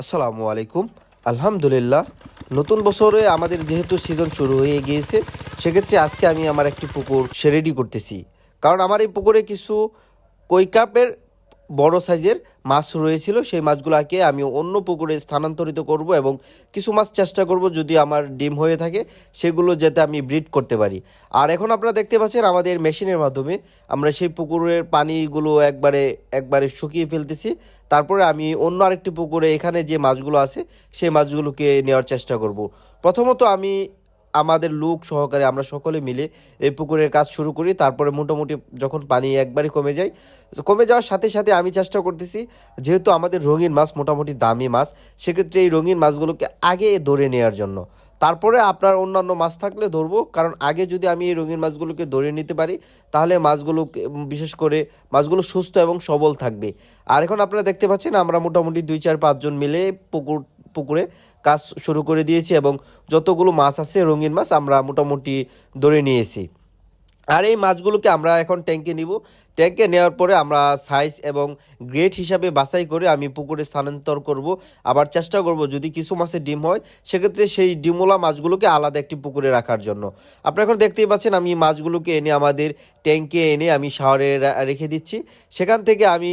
আসসালামু আলাইকুম। আলহামদুলিল্লাহ, নতুন বছরে আমাদের যেহেতু সিজন শুরু হয়ে গিয়েছে, সেক্ষেত্রে আজকে আমি আমার একটি পুকুর সে রেডি করতেছি। কারণ আমার এই পুকুরে কিছু কৈকাপের বড় সাইজের মাছ রয়েছিল, সেই মাছগুলোকে আমি অন্য পুকুরে স্থানান্তরিত করব এবং কিছু মাছ চেষ্টা করব যদি আমার ডিম হয়ে থাকে, সেগুলো যাতে আমি ব্রিড করতে পারি। আর এখন আপনারা দেখতে পাচ্ছেন আমাদের মেশিনের মাধ্যমে আমরা সেই পুকুরের পানিগুলো একবারে একবারে শুকিয়ে ফেলতেছি। তারপরে আমি অন্য আরেকটি পুকুরে এখানে যে মাছগুলো আছে, সেই মাছগুলোকে নেওয়ার চেষ্টা করব। প্রথমত আমি আমাদের লোক সহকারে আমরা সকলে মিলে এই পুকুরের কাজ শুরু করি, তারপরে মোটামুটি যখন পানি একবারে কমে যায় কমে যাওয়ার সাথে সাথে আমি চেষ্টা করতেছি, যেহেতু আমাদের রঙিন মাছ মোটামুটি দামি মাছ, সেক্ষেত্রে এই রঙিন মাছগুলোকে আগে ধরে নেওয়ার জন্য। তারপরে আপনার অন্যান্য মাছ থাকলে ধরবো, কারণ আগে যদি আমি এই রঙিন মাছগুলোকে ধরে নিতে পারি, তাহলে মাছগুলো বিশেষ করে মাছগুলো সুস্থ এবং সবল থাকবে। আর এখন আপনারা দেখতে পাচ্ছেন, আমরা মোটামুটি দুই, চার, পাঁচজন মিলে পুকুর পুকুরে কাজ শুরু করে দিয়েছি এবং যতগুলো মাছ আছে, রঙিন মাছ আমরা মোটামুটি ধরে নিয়েছি। আর এই মাছগুলোকে আমরা এখন ট্যাঙ্কে নিব। ট্যাঙ্কে নেওয়ার পরে আমরা সাইজ এবং গ্রেড হিসাবে বাছাই করে আমি পুকুরে স্থানান্তর করব। আবার চেষ্টা করব যদি কিছু মাছের ডিম হয়, সেক্ষেত্রে সেই ডিমওলা মাছগুলোকে আলাদা একটি পুকুরে রাখার জন্য। আপনারা এখন দেখতেই পাচ্ছেন আমি মাছগুলোকে এনে আমাদের ট্যাঙ্কে এনে আমি শহরে রেখে দিচ্ছি। সেখান থেকে আমি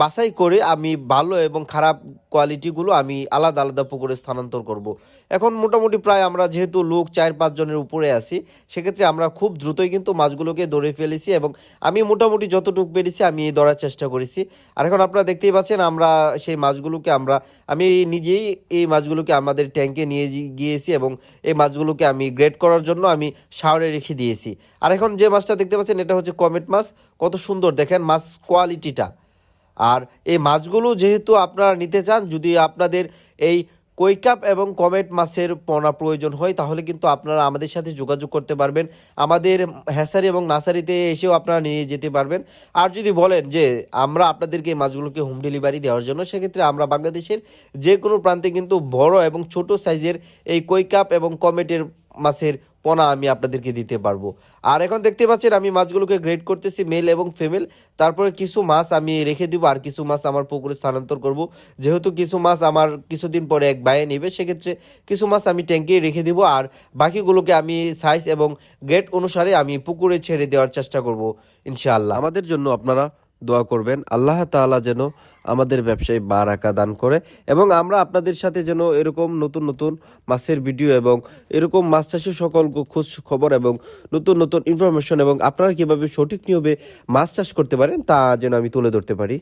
বাছাই করে আমি ভালো এবং খারাপ কোয়ালিটিগুলো আমি আলাদা আলাদা পুকুরে স্থানান্তর করব। এখন মোটামুটি প্রায় আমরা যেহেতু লোক চার পাঁচজনের উপরে আছি, সেক্ষেত্রে আমরা খুব দ্রুতই কিন্তু মাছগুলোকে ধরে ফেলেছি এবং আমি মোটামুটি যতটুকু পেরেছি আমি ধরার চেষ্টা করেছি। আর এখন আপনারা দেখতেই পাচ্ছেন আমরা সেই মাছগুলোকে আমরা, আমি নিজেই এই মাছগুলোকে আমাদের ট্যাঙ্কে নিয়ে গিয়েছি এবং এই মাছগুলোকে আমি গ্রেড করার জন্য আমি শাওয়ারে রেখে দিয়েছি। আর এখন যে মাছটা দেখতে পাচ্ছেন এটা হচ্ছে কমেট মাছ। কত সুন্দর দেখেন মাছ কোয়ালিটিটা। আর এই মাছগুলো যেহেতু আপনারা নিতে চান, যদি আপনাদের এই কৈকাপ এবং কমেট মাছের পোনা প্রয়োজন হয়, তাহলে কিন্তু আপনারা আমাদের সাথে যোগাযোগ করতে পারবেন। আমাদের হ্যাসারি এবং নার্সারিতে এসেও আপনারা নিয়ে যেতে পারবেন। আর যদি বলেন যে আমরা আপনাদেরকে এই মাছগুলোকে হোম ডেলিভারি দেওয়ার জন্য, সেক্ষেত্রে আমরা বাংলাদেশের যে কোনো প্রান্তে কিন্তু বড় এবং ছোট সাইজের এই কৈকাপ এবং কমেটের মাছের পোনা আমি আপনাদেরকে দিতে পারব। আর এখন দেখতে পাচ্ছেন, আমি মাছগুলোকে গ্রেড করতেছি মেল এবং ফিমেল তারপরে কিছু মাছ আমি রেখে দিব আর কিছু মাছ আমার পুকুরে স্থানান্তর করব। যেহেতু কিছু মাছ আমার কিছুদিন পরে এক বায়ে নেবে, সেক্ষেত্রে কিছু মাছ আমি ট্যাঙ্কে রেখে দিব আর বাকিগুলোকে আমি সাইজ এবং গ্রেড অনুসারে আমি পুকুরে ছেড়ে দেওয়ার চেষ্টা করব, ইনশাআল্লাহ। আমাদের জন্য আপনারা দোয়া করবেন। আল্লাহ তাআলা যেন আমাদের ব্যবসায় বারাকা দান করে এবং আমরা আপনাদের সাথে যেন এরকম নতুন নতুন মাছের ভিডিও এবং এরকম মাছ চাষের সকল খোঁজ খবর এবং নতুন নতুন ইনফরমেশন এবং আপনারা কীভাবে সঠিক নিয়মে মাছ চাষ করতে পারেন তা যেন আমি তুলে ধরতে পারি।